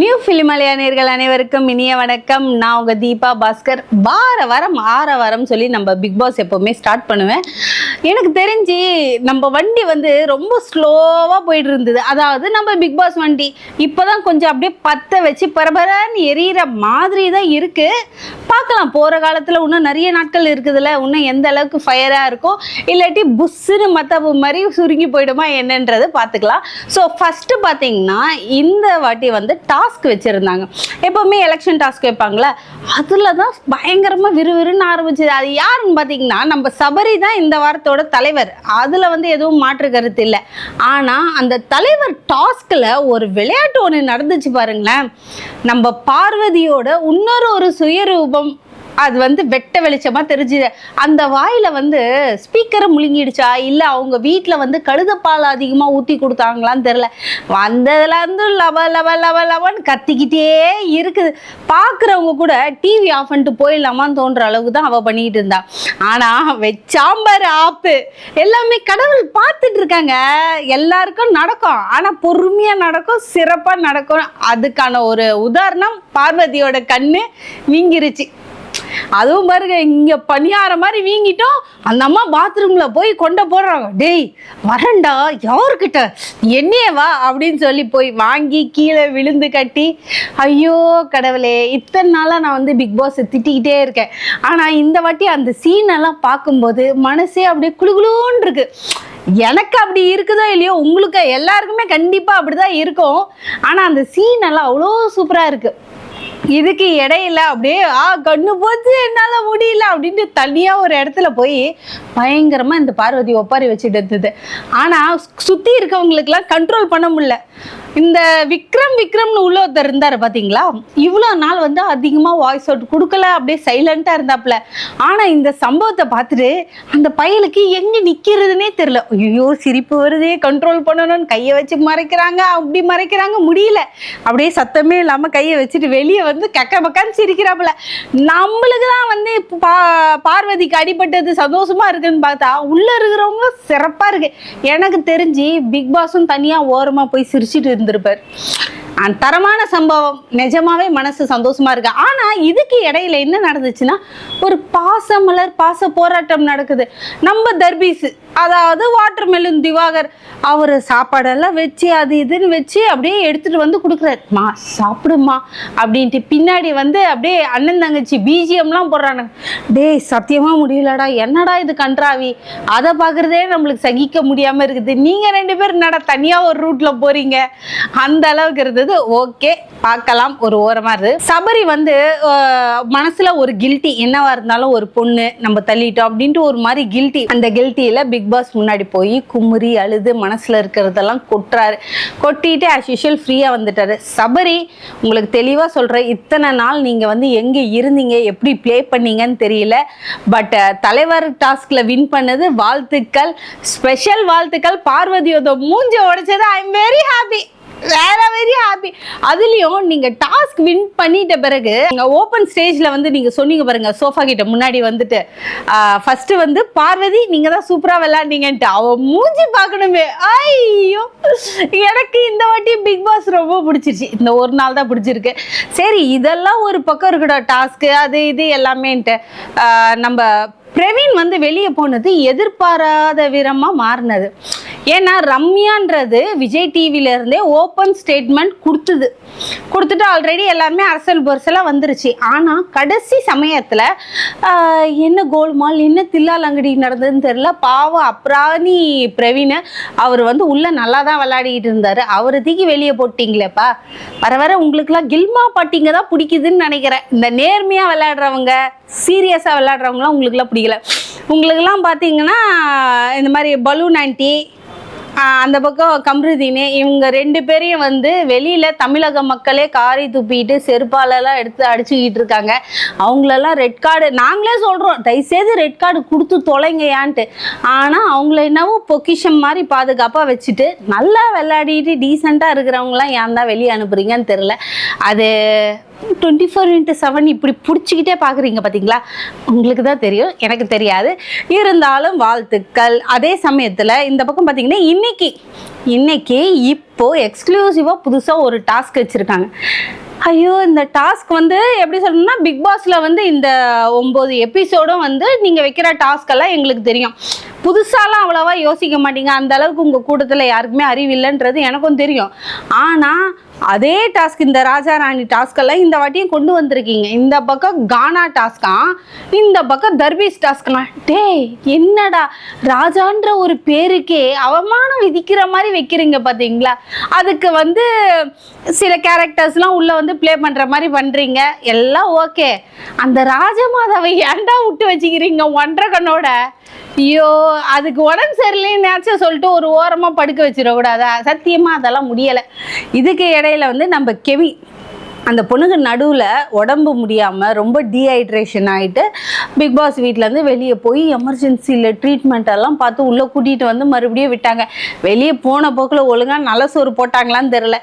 New ஃபிலிமலையா நேர்கள் அனைவருக்கும் இனிய வணக்கம். நான் உங்க தீபா பாஸ்கர். வார வாரம் ஆற வாரம் சொல்லி நம்ம பிக் பாஸ் எப்பவுமே ஸ்டார்ட் பண்ணுவேன். எனக்கு தெரிஞ்சு நம்ம வண்டி வந்து ரொம்ப ஸ்லோவாக போயிட்டு இருந்தது அதாவது நம்ம பிக் பாஸ் வண்டி இப்போதான் கொஞ்சம் அப்படியே பற்ற வச்சு பரபரன்னு எரியிற மாதிரி தான் இருக்கு. பார்க்கலாம். போகிற காலத்தில் இன்னும் நிறைய நாட்கள் இருக்குதுல்ல இன்னும் எந்த அளவுக்கு ஃபயராக இருக்கும் இல்லாட்டி புஷ்ஷுன்னு மத்தப்பு மாதிரி சுருங்கி போயிடுமா என்னன்றது பார்த்துக்கலாம். ஸோ ஃபஸ்ட்டு பார்த்தீங்கன்னா இந்த வாட்டி வந்து டாஸ்க் வச்சுருந்தாங்க. எப்போவுமே எலெக்ஷன் டாஸ்க் வைப்பாங்களே அதில் தான் பயங்கரமாக விறுவிறுன்னு ஆரம்பிச்சது. அது யாருன்னு பார்த்தீங்கன்னா நம்ம சபரி தான் இந்த வாரத்தோட தலைவர். அதில் வந்து எதுவும் மாற்று கருத்து இல்லை. ஆனால் அந்த தலைவர் டாஸ்கில் ஒரு விளையாட்டு ஒன்று நடந்துச்சு பாருங்களேன். நம்ம பார்வதியோட இன்னொரு ஒரு சுயரூபம் அது வந்து வெட்ட வெளிச்சமா தெரிஞ்சுது. அந்த வாயில வந்து ஸ்பீக்கரை முழுங்கிடுச்சா? இல்ல அவங்க வீட்டில் வந்து கழுதப்பால் அதிகமா ஊத்தி கொடுத்தாங்களான்னு தெரியல. வந்ததுல இருந்து லவ லவ லவ லவன்னு கத்திக்கிட்டே இருக்குது. பாக்குறவங்க கூட டிவி ஆஃப் பண்ணிட்டு போயிடலாமான்னு தோன்ற அளவுக்கு தான் அவ பண்ணிட்டு இருந்தா. ஆனா வச்சாம்பர் ஆப்பு. எல்லாமே கடவுள் பார்த்துட்டு இருக்காங்க. எல்லாருக்கும் நடக்கும். ஆனா பொறுமையா நடக்கும் சிறப்பா நடக்கும். அதுக்கான ஒரு உதாரணம் பார்வதியோட கண்ணு வீங்கிருச்சு அதுவும் பாருங்க இங்க பணியார மாதிரி வீங்கிட்டோம். அந்த அம்மா பாத்ரூம்ல போய் கொண்ட போடுறாங்க. டேய் வரண்டா யாருக்கிட்ட? என்னையே வா அப்படின்னு சொல்லி போய் வாங்கி கீழே விழுந்து கட்டி ஐயோ கடவுளே இத்தனை நாளா நான் வந்து பிக் பாஸ் திட்டிக்கிட்டே இருக்கேன். ஆனா இந்த வாட்டி அந்த சீன் எல்லாம் பார்க்கும்போது மனசே அப்படியே குளுகுளுன்னு இருக்கு. எனக்கு அப்படி இருக்குதோ இல்லையோ உங்களுக்கு எல்லாருக்குமே கண்டிப்பா அப்படிதான் இருக்கும். ஆனா அந்த சீன் எல்லாம் அவ்வளோ சூப்பரா இருக்கு. இதுக்கு இடையில அப்படியே ஆ கண்ணு போச்சு என்னால முடியல அப்படின்ட்டு தனியா ஒரு இடத்துல போய் பயங்கரமா இந்த பார்வதி ஒப்பாரி வச்சுட்டு இருந்தது. ஆனா சுத்தி இருக்கவங்களுக்குலாம் கண்ட்ரோல் பண்ண முடியல. இந்த விக்ரம் விக்ரம்னு உள்ள ஒருத்தர் இருந்தார் பார்த்தீங்களா இவ்வளோ நாள் வந்து அதிகமாக வாய்ஸ் அவுட் கொடுக்கல அப்படியே சைலண்ட்டாக இருந்தாப்புல. ஆனால் இந்த சம்பவத்தை பார்த்துட்டு அந்த பயலுக்கு எங்கே நிற்கிறதுனே தெரில ஐயோ சிரிப்பு வருதே கண்ட்ரோல் பண்ணணும்னு கையை வச்சு மறைக்கிறாங்க அப்படி மறைக்கிறாங்க முடியல. அப்படியே சத்தமே இல்லாமல் கையை வச்சுட்டு வெளியே வந்து கக்க பக்கான்னு சிரிக்கிறாப்புல. நம்மளுக்கு தான் வந்து பா பார்வதிக்கு அடிபட்டது சந்தோஷமாக இருக்குன்னு பார்த்தா உள்ளே இருக்கிறவங்க சிறப்பாக இருக்குது எனக்கு தெரிஞ்சு பிக் பாஸும் தனியாக ஓரமாக போய் சிரிச்சிட்டு இருந்திருப்பார். அந்த தரமான சம்பவம். நிஜமாவே மனசு சந்தோஷமா இருக்கு. ஆனா இதுக்கு இடையில என்ன நடந்துச்சுன்னா ஒரு பாசமலர் பாச போராட்டம் நடக்குது. நம்ம தர்பீஸ் அதாவது வாட்டர் மெலன் திவாகர் அவர் சாப்பாடெல்லாம் வச்சு அது இதுன்னு வச்சு அப்படியே எடுத்துகிட்டு வந்து கொடுக்குறாரு. மா சாப்பிடுமா அப்படின்ட்டு பின்னாடி வந்து அப்படியே அண்ணன் தங்கச்சி பிஜிஎம்லாம் போடுறானுங்க. டேய் சத்தியமாக முடியலடா என்னடா இது கன்றாவி? அதை பார்க்குறதே நம்மளுக்கு சகிக்க முடியாமல் இருக்குது. நீங்கள் ரெண்டு பேரும் என்னடா தனியாக ஒரு ரூட்டில் போகிறீங்க அந்த அளவுக்கு இருந்தது. ஓகே பார்க்கலாம். ஒரு ஓரமாக இருக்குது சபரி வந்து மனசில் ஒரு கில்ட்டி என்னவா இருந்தாலும் ஒரு பொண்ணு நம்ம தள்ளிட்டோம் அப்படின்ட்டு ஒரு மாதிரி கில்ட்டி அந்த கில்ட்டியில் பிக் பாஸ் முன்னாடி போய் குமுறி அழுது மனசில் இருக்கிறதெல்லாம் கொட்டுறாரு. கொட்டிட்டு ஆஸ் யூஷுவல் ஃப்ரீயாக வந்துட்டாரு. சபரி உங்களுக்கு தெளிவாக சொல்கிறேன் இத்தனை நாள் நீங்கள் வந்து எங்கே இருந்தீங்க? எப்படி ப்ளே பண்ணீங்கன்னு தெரியல. பட் தலைவர் டாஸ்கில் வின் பண்ணது வாழ்த்துக்கள். ஸ்பெஷல் வாழ்த்துக்கள். பார்வதியோட மூஞ்ச உடைச்சது. ஐ எம் வெரி ஹாப்பி வேற வெரி ஹாப்பி அதுலயும் நீங்க டாஸ்க் வின் பண்ணிட்ட பிறகு நீங்க ஓப்பன் ஸ்டேஜ்ல வந்து நீங்க சொன்னீங்க பாருங்க சோஃபா கிட்ட முன்னாடி வந்துட்டு. ஃபர்ஸ்ட் வந்து பார்வதி நீங்க தான் சூப்பரா விளையாண்டீங்கன்ட்டு. அவ மூஞ்சி பார்க்கணுமே. ஐயோ எனக்கு இந்த வாட்டி பிக் பாஸ் ரொம்ப பிடிச்சிருச்சு. இந்த ஒரு நாள் தான் பிடிச்சிருக்கு. சரி இதெல்லாம் ஒரு பக்கம் இருக்கட்டும் டாஸ்க்கு அது இது எல்லாமேன்ட்டு. நம்ம பிரவீன் வந்து வெளியே போனது எதிர்பாராத விதமாக மாறினது. ஏன்னா ரம்யான்றது விஜய் டிவில இருந்தே ஓப்பன் ஸ்டேட்மெண்ட் கொடுத்தது. கொடுத்துட்டு ஆல்ரெடி எல்லாருமே அரசல் பொருசெல்லாம் வந்துருச்சு. ஆனால் கடைசி சமயத்தில் என்ன கோல்மால் என்ன தில்லாலங்கடி நடந்ததுன்னு தெரில பாவம் அப்ராணி பிரவீன் அவர் வந்து உள்ளே நல்லா தான் விளையாடிட்டு இருந்தார். அவரை தீக்கி வெளியே போட்டிங்களேப்பா. வர வர உங்களுக்குலாம் கில்மா பாட்டிங்க தான் பிடிக்குதுன்னு நினைக்கிறேன். இந்த நேர்மையாக விளையாடுறவங்க சீரியஸாக விளையாடுறவங்களாம் உங்களுக்குலாம் பிடிக்கல. உங்களுக்குலாம் பார்த்தீங்கன்னா இந்த மாதிரி பலூன் ஆண்டி அந்த பக்கம் கம்ருதீன். இவங்க ரெண்டு பேரையும் வந்து வெளியில தமிழக மக்களே காரி துப்பிட்டு செருப்பாலெல்லாம் எடுத்து அடிச்சுக்கிட்டு இருக்காங்க. அவங்களெல்லாம் ரெட் கார்டு நாங்களே சொல்றோம் தயவுசெய்து ரெட் கார்டு கொடுத்து தொலைங்கயான்ட்டு. ஆனா அவங்கள என்னவோ பொக்கிஷம் மாதிரி பாதுகாப்பா வச்சுட்டு நல்லா விளையாடிட்டு டீசெண்டா இருக்கிறவங்களாம் ஏன் தான் வெளியே அனுப்புறீங்கன்னு தெரியல. அது டுவெண்ட்டி ஃபோர் இன்ட்டு செவன் இப்படி பிடிச்சிக்கிட்டே பார்க்குறீங்க பார்த்தீங்களா? உங்களுக்கு தான் தெரியும். எனக்கு தெரியாது. இருந்தாலும் வாழ்த்துக்கள். அதே சமயத்தில் இந்த பக்கம் பார்த்தீங்கன்னா இன்னைக்கு இன்னைக்கு இப்போது எக்ஸ்க்ளூசிவாக புதுசாக ஒரு டாஸ்க் வச்சுருக்காங்க. ஐயோ இந்த டாஸ்க் வந்து எப்படி சொல்லணும்னா பிக் பாஸில் வந்து இந்த ஒம்பது எபிசோடும் வந்து நீங்கள் வைக்கிற டாஸ்க் எல்லாம் எங்களுக்கு தெரியும். புதுசாலாம் அவ்வளோவா யோசிக்க மாட்டீங்க. அந்த அளவுக்கு உங்கள் கூட்டத்தில் யாருக்குமே அறிவு இல்லைன்றது எனக்கும் தெரியும். ஆனால் அதே டாஸ்க் இந்த ராஜா ராணி டாஸ்கெல்லாம் இந்த வாட்டியும் கொண்டு வந்திருக்கீங்க. இந்த பக்கம் கானா டாஸ்கா இந்த பக்கம் தர்பீஸ் டாஸ்க்னா டேய் என்னடா? ராஜான்ற ஒரு பேருக்கே அவமானம் விதிக்கிற மாதிரி வைக்கிறீங்க பார்த்தீங்களா அதுக்கு வந்து சில கேரக்டர்ஸ்லாம் உள்ளே வந்து ப்ளே பண்ணுற மாதிரி பண்ணுறீங்க எல்லாம் ஓகே அந்த ராஜமாதாவை ஏன்டா விட்டு வச்சுக்கிறீங்க ஒன்றரை கண்ணோட ஐயோ அதுக்கு உடம்பு சரியில்லைன்னாச்சும் சொல்லிட்டு ஒரு ஓரமாக படுக்க வச்சிடக்கூடாதா? சத்தியமாக அதெல்லாம் முடியலை. இதுக்கு இடையில வந்து நம்ம கெவி அந்த பொண்ணுக்கு நடுவில் உடம்பு முடியாமல் ரொம்ப டீஹைட்ரேஷன் ஆகிட்டு பிக் பாஸ் வீட்டிலேருந்து வெளியே போய் எமர்ஜென்சியில் ட்ரீட்மெண்ட் எல்லாம் பார்த்து உள்ளே கூட்டிகிட்டு வந்து மறுபடியும் விட்டாங்க. வெளியே போன போக்கில் ஒழுங்காக நல்ல சோறு போட்டாங்களான்னு தெரில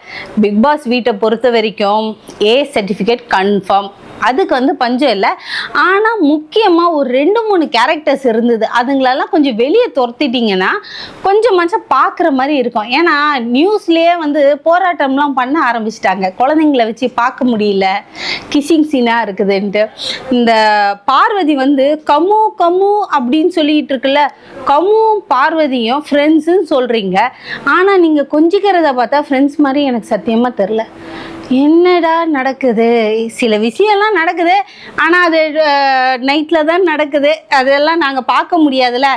பிக் பாஸ் வீட்டை பொறுத்த வரைக்கும் ஏ சர்டிஃபிகேட் கன்ஃபார்ம் அதுக்கு வந்து பஞ்சம் இல்லை. ஆனால் முக்கியமாக ஒரு ரெண்டு மூணு கேரக்டர்ஸ் இருந்தது. அதுங்களெல்லாம் கொஞ்சம் வெளியே துரத்திட்டிங்கன்னா கொஞ்சம் கொஞ்சமாச்சும் பார்க்குற மாதிரி இருக்கும். ஏன்னா நியூஸ்லேயே வந்து போராட்டம்லாம் பண்ண ஆரம்பிச்சிட்டாங்க. குழந்தைங்கள வச்சு பார்க்க முடியல. கிசிங் சீனாக இருக்குதுன்ட்டு. இந்த பார்வதி வந்து கம்மு கம்மு அப்படின்னு சொல்லிக்கிட்டு இருக்குல்ல கம்மு பார்வதியும் ஃப்ரெண்ட்ஸுன்னு சொல்கிறீங்க ஆனால் நீங்கள் கொஞ்சிக்கிறத பார்த்தா ஃப்ரெண்ட்ஸ் மாதிரி எனக்கு சத்தியமாக தெரில என்னடா நடக்குது? சில விஷயம்லாம் நடக்குது. ஆனால் அது நைட்டில் தான் நடக்குது. அதெல்லாம் நாங்கள் பார்க்க முடியாதுல்ல.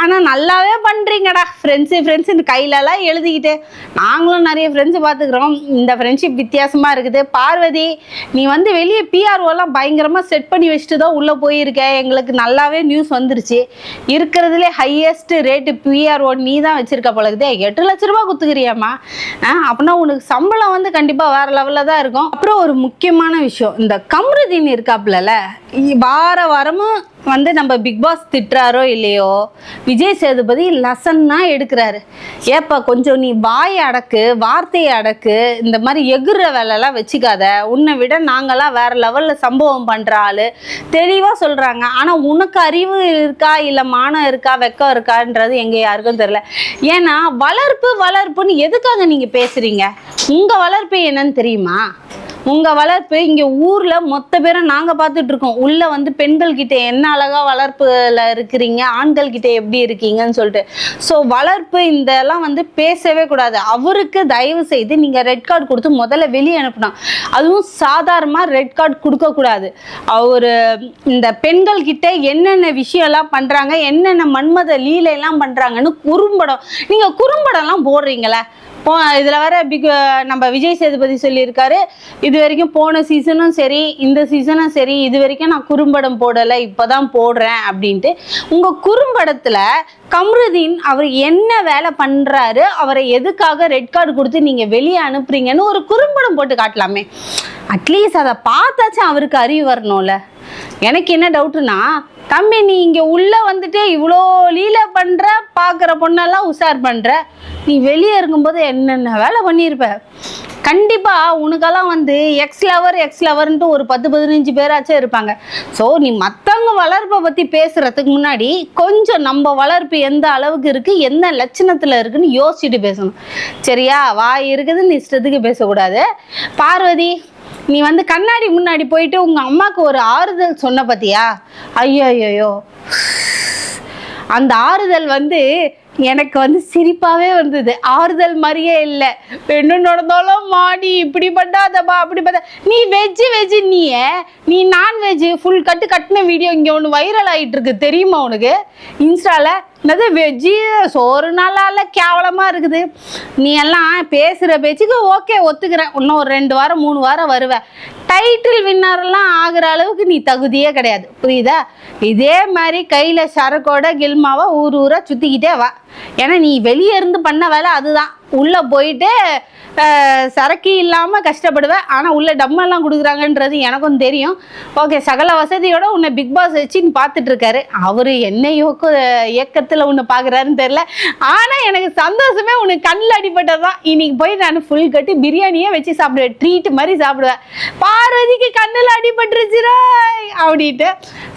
ஆனால் நல்லாவே பண்ணுறீங்கடா ஃப்ரெண்ட்ஸு ஃப்ரெண்ட்ஸுன்னு கையிலலாம் எழுதிக்கிட்டு. நாங்களும் நிறைய ஃப்ரெண்ட்ஸு பார்த்துக்குறோம். இந்த ஃப்ரெண்ட்ஷிப் வித்தியாசமாக இருக்குது. பார்வதி நீ வந்து வெளியே பிஆர்ஓலாம் பயங்கரமாக செட் பண்ணி வச்சுட்டு தான் உள்ளே போயிருக்க. எங்களுக்கு நல்லாவே நியூஸ் வந்துருச்சு. இருக்கிறதுலே ஹையஸ்ட் ரேட்டு பிஆர்ஓ நீ தான் வச்சுருக்க பழகுதே எட்டு லட்ச ரூபா கொடுத்துக்கிறியாம்மா அப்படின்னா உனக்கு சம்பளம் வந்து கண்டிப்பாக வேறு லெவல் தான் இருக்கும். அப்புறம் ஒரு முக்கியமான விஷயம் இந்த கம்ருதீன் இருக்காப்புலல வார வாரமும் வந்து நம்ம பிக் பாஸ் திட்டுறாரோ இல்லையோ விஜய் சேதுபதி லெசன்னா எடுக்கிறாரு. ஏப்பா கொஞ்சம் நீ வாய் அடக்கு வார்த்தையை அடக்கு இந்த மாதிரி எகுற வேலைலாம் வச்சுக்காத. உன்னை விட நாங்களாம் வேற லெவலில் சம்பவம் பண்ணுற ஆள். தெளிவாக சொல்கிறாங்க ஆனால் உனக்கு அறிவு இருக்கா இல்லை மானம் இருக்கா வெக்கம் இருக்கான்றது எங்கே யாருக்கும் தெரில ஏன்னா வளர்ப்பு வளர்ப்புன்னு எதுக்காக நீங்கள் பேசுகிறீங்க உங்கள் வளர்ப்பு என்னன்னு தெரியுமா? உங்கள் வளர்ப்பு இங்கே ஊரில் மொத்த பேரும் நாங்கள் பார்த்துட்டு இருக்கோம். உள்ளே வந்து பெண்கள் கிட்ட என்ன அழகாக வளர்ப்பில் இருக்கிறீங்க? ஆண்கள் கிட்ட எப்படி இருக்கீங்கன்னு சொல்லிட்டு. ஸோ வளர்ப்பு இதெல்லாம் வந்து பேசவே கூடாது. அவருக்கு தயவு செய்து நீங்கள் ரெட் கார்டு கொடுத்து முதல்ல வெளியே அனுப்பணும் அதுவும் சாதாரணமாக ரெட் கார்டு கொடுக்கக்கூடாது அவர் இந்த பெண்கள் கிட்ட என்னென்ன விஷயம்லாம் பண்ணுறாங்க என்னென்ன மன்மத லீலையெல்லாம் பண்ணுறாங்கன்னு குறும்படம். நீங்கள் குறும்படம்லாம் போடுறீங்களே. போ இதில் வர பிக் நம்ம விஜய் சேதுபதி சொல்லியிருக்காரு இது வரைக்கும் போன சீசனும் சரி இந்த சீசனும் சரி இது வரைக்கும் நான் குறும்படம் போடலை இப்போ தான் போடுறேன் அப்படின்ட்டு உங்கள் குறும்படத்தில் கம்ருதீன் அவர் என்ன வேலை பண்ணுறாரு அவரை எதுக்காக ரெட் கார்டு கொடுத்து நீங்கள் வெளியே அனுப்புறீங்கன்னு ஒரு குறும்படம் போட்டு காட்டலாமே. அட்லீஸ்ட் அதை பார்த்தாச்சும் அவருக்கு அறிவு வரணும்ல. எனக்கு என்ன டவுட்டுனா தம்பி நீ இங்கே உள்ளே வந்துட்டு இவ்வளோ லீலை பண்ணுற பார்க்குற பொண்ணெல்லாம் உஷார் பண்ணுற நீ வெளியே இருக்கும்போது என்னென்ன வேலை பண்ணியிருப்ப? கண்டிப்பாக உனக்கெல்லாம் வந்து எக்ஸ் லவர் எக்ஸ் லவர்ன்ட்டு ஒரு பத்து பதினஞ்சு பேராச்சும் இருப்பாங்க. ஸோ நீ மற்றவங்க வளர்ப்பை பற்றி பேசுகிறதுக்கு முன்னாடி கொஞ்சம் நம்ம வளர்ப்பு எந்த அளவுக்கு இருக்குது என்ன லட்சணத்தில் இருக்குன்னு யோசிச்சுட்டு பேசணும். சரியா? வாய் இருக்குதுன்னு இஷ்டத்துக்கு பேசக்கூடாது. பார்வதி நீ வந்து கண்ணாடி முன்னாடி போயிட்டு உங்கள் அம்மாவுக்கு ஒரு ஆறுதல் சொன்ன பார்த்தியா ஐயோ ஐயோ அந்த ஆறுதல் வந்து எனக்கு வந்து சிரிப்பாகவே வந்தது. ஆறுதல் மாதிரியே இல்லை. என்ன நடந்தாலும் மாடி இப்படி பண்ணாதப்பா அப்படி பண்ண. நீ வெஜ்ஜு வெஜ்ஜு நீயே. நீ நான்வெஜ்ஜு ஃபுல் கட்டு கட்டின வீடியோ இங்கே ஒன்று வைரல் ஆகிட்டு இருக்கு. தெரியுமா உனக்கு? இன்ஸ்டாவில் என்னது வெஜ்ஜி? சோறு நாளால் கேவலமாக இருக்குது. நீ எல்லாம் பேசுகிற பேச்சுக்கு ஓகே ஒத்துக்கிறேன். இன்னும் ஒரு ரெண்டு வாரம் மூணு வாரம் வருவேன். டைட்டில் வின்னர்லாம் ஆகுற அளவுக்கு நீ தகுதியே கிடையாது. புரியுதா? இதே மாதிரி கையில் சரக்கோட கில்மாவை ஊர் ஊராக சுற்றிக்கிட்டே வா. ஏன்னா நீ வெளியே இருந்து பண்ண வேலை அதுதான். உள்ளே போயிட்டு சரக்கு இல்லாமல் கஷ்டப்படுவேன் ஆனால் உள்ளே டம்மெல்லாம் கொடுக்குறாங்கன்றது எனக்கும் தெரியும். ஓகே சகல வசதியோட உன்னை பிக் பாஸ் வச்சுன்னு பார்த்துட்ருக்காரு அவர் என்ன யோக்க இயக்கத்தில் உன்னை பார்க்குறாருன்னு தெரில ஆனால் எனக்கு சந்தோஷமே உனக்கு கண்ணில் அடிபட்டது தான் இன்னைக்கு போய் நான் ஃபுல் கட்டி பிரியாணியே வச்சு சாப்பிடுவேன். ட்ரீட் மாதிரி சாப்பிடுவேன். பா பார்வதிக்கு கண்ணில் அடிபட்டுருச்சுரா அப்படின்ட்டு.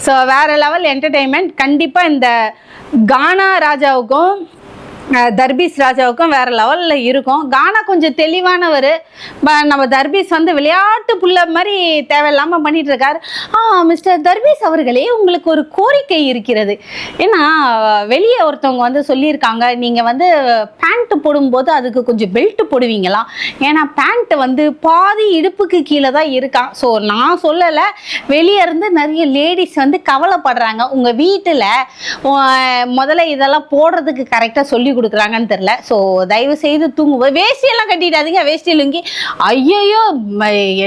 ஸோ வேற லெவல் என்டர்டெயின்மெண்ட் கண்டிப்பாக இந்த கானா ராஜாவுக்கும் தர்பீஸ் ராஜாவுக்கும் வேற லெவலில் இருக்கும். கானா கொஞ்சம் தெளிவானவர். நம்ம தர்பீஸ் வந்து விளையாட்டு புள்ள மாதிரி தேவையில்லாமல் பண்ணிட்டு இருக்காரு ஆ மிஸ்டர் தர்பீஸ் அவர்களே உங்களுக்கு ஒரு கோரிக்கை இருக்கிறது. ஏன்னா வெளியே ஒருத்தவங்க வந்து சொல்லியிருக்காங்க நீங்கள் வந்து பேண்ட்டு போடும்போது அதுக்கு கொஞ்சம் பெல்ட் போடுவீங்களா? ஏன்னா பேண்ட்டு வந்து பாதி இடுப்புக்கு கீழே தான் இருக்கான் ஸோ நான் சொல்லலை வெளியே இருந்து நிறைய லேடிஸ் வந்து கவலைப்படுறாங்க. உங்கள் வீட்டில் முதல்ல இதெல்லாம் போடுறதுக்கு கரெக்டாக சொல்லி கொடுக்குறாங்கன்னு தெரில ஸோ தயவு செய்து தூங்குவோம் வேஷ்டியெல்லாம் கட்டிடாதீங்க. வேஷ்டி லுங்கி. ஐயையோ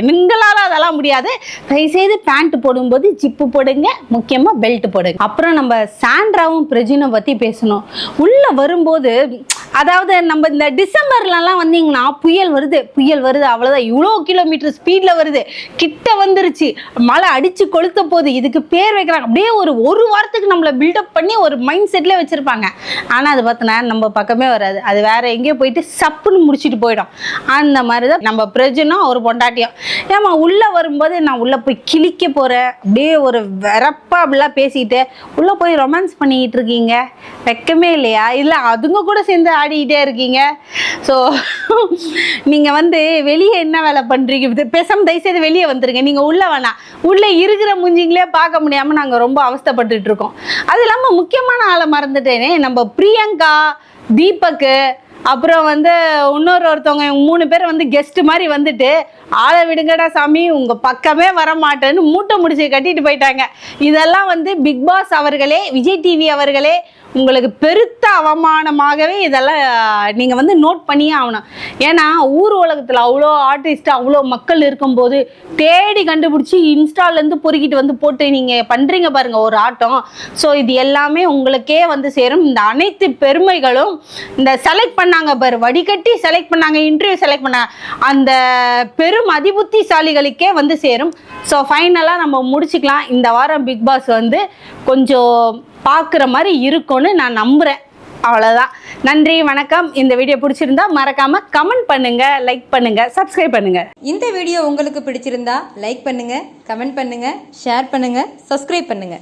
எங்களால் அதெல்லாம் முடியாது. தயவு செய்து பேண்ட் போடும்போது ஜிப்பு போடுங்க. முக்கியமாக பெல்ட் போடுங்க. அப்புறம் நம்ம சாண்ட்ராவும் பிரஜினும் பற்றி பேசணும். உள்ளே வரும்போது அதாவது நம்ம இந்த டிசம்பர்லலாம் வந்தீங்கன்னா புயல் வருது. புயல் வருது அவ்வளோதான் இவ்வளோ கிலோமீட்டர் ஸ்பீடில் வருது. கிட்ட வந்துருச்சு. மழை அடித்து கொளுத்த போது இதுக்கு பேர் வைக்கிறாங்க. அப்படியே ஒரு ஒரு வாரத்துக்கு நம்மளை பில்டப் பண்ணி ஒரு மைண்ட் செட்டில் வச்சுருப்பாங்க. ஆனால் அது பார்த்தோன்னா நம்ம பக்கமே வராது. அது வேற எங்கேயோ போயிட்டு சப்புன்னு முடிச்சிட்டு போயிடும். அந்த மாதிரி தான் நம்ம பிரஜனும் ஒரு பொண்டாட்டியும். ஏமா உள்ளே வரும்போது நான் உள்ளே போய் கிழிக்க போகிறேன் அப்படியே ஒரு வெறப்பா அப்படிலாம் பேசிக்கிட்டு உள்ளே போய் ரொமான்ஸ் பண்ணிக்கிட்டு இருக்கீங்க? வெக்கமே இல்லையா? இல்லை அதுங்க கூட சேர்ந்து ஆடிக்கிட்டே இருக்கீங்க? ஸோ நீங்கள் வந்து வெளியே என்ன வேலை பண்ணுறீங்க பேசாமல் தயவுசெய்து வெளியே வந்துருங்க. நீங்கள் உள்ளே வேணாம். உள்ளே இருக்கிற முஞ்சிங்களே பார்க்க முடியாமல் நாங்கள் ரொம்ப அவஸ்தைப்பட்டுட்டு இருக்கோம். அது இல்லாமல் முக்கியமான ஆளை மறந்துட்டேனே. நம்ம பிரியங்கா தீபக்கு அப்புறம் வந்து இன்னொரு ஒருத்தவங்க மூணு பேர் வந்து கெஸ்ட் மாதிரி வந்துட்டு ஆளை விடுங்கடா சாமி உங்க பக்கமே வர மாட்டேன்னு மூட்டை முடிச்சு கட்டிட்டு போயிட்டாங்க. இதெல்லாம் வந்து பிக் பாஸ் அவர்களே விஜய் டிவி அவர்களே உங்களுக்கு பெருத்த அவமானமாகவே இதெல்லாம் நீங்கள் வந்து நோட் பண்ணியே ஆகணும். ஏன்னா ஊர் உலகத்தில் அவ்வளோ ஆர்டிஸ்ட் அவ்வளோ மக்கள் இருக்கும்போது தேடி கண்டுபிடிச்சி இன்ஸ்டாலேருந்து பொறுக்கிட்டு வந்து போட்டு நீங்கள் பண்ணுறீங்க பாருங்கள் ஒரு ஆட்டம். ஸோ இது எல்லாமே உங்களுக்கே வந்து சேரும். இந்த அனைத்து பெருமைகளும் இந்த செலக்ட் பண்ணாங்க பாரு. வடிகட்டி செலக்ட் பண்ணாங்க இன்டர்வியூ செலக்ட் பண்ணாங்க அந்த பெரும் அதிபுத்திசாலிகளுக்கே வந்து சேரும். ஸோ ஃபைனலாக நம்ம முடிச்சுக்கலாம். இந்த வாரம் பிக் பாஸ் வந்து கொஞ்சம் பார்க்குற மாதிரி இருக்கும்னு நான் நம்புகிறேன் அவ்வளோதான் நன்றி வணக்கம். இந்த வீடியோ பிடிச்சிருந்தா மறக்காம கமெண்ட் பண்ணுங்க லைக் பண்ணுங்க சப்ஸ்கிரைப் பண்ணுங்க. இந்த வீடியோ உங்களுக்கு பிடிச்சிருந்தா லைக் பண்ணுங்க கமெண்ட் பண்ணுங்க ஷேர் பண்ணுங்க சப்ஸ்கிரைப் பண்ணுங்க.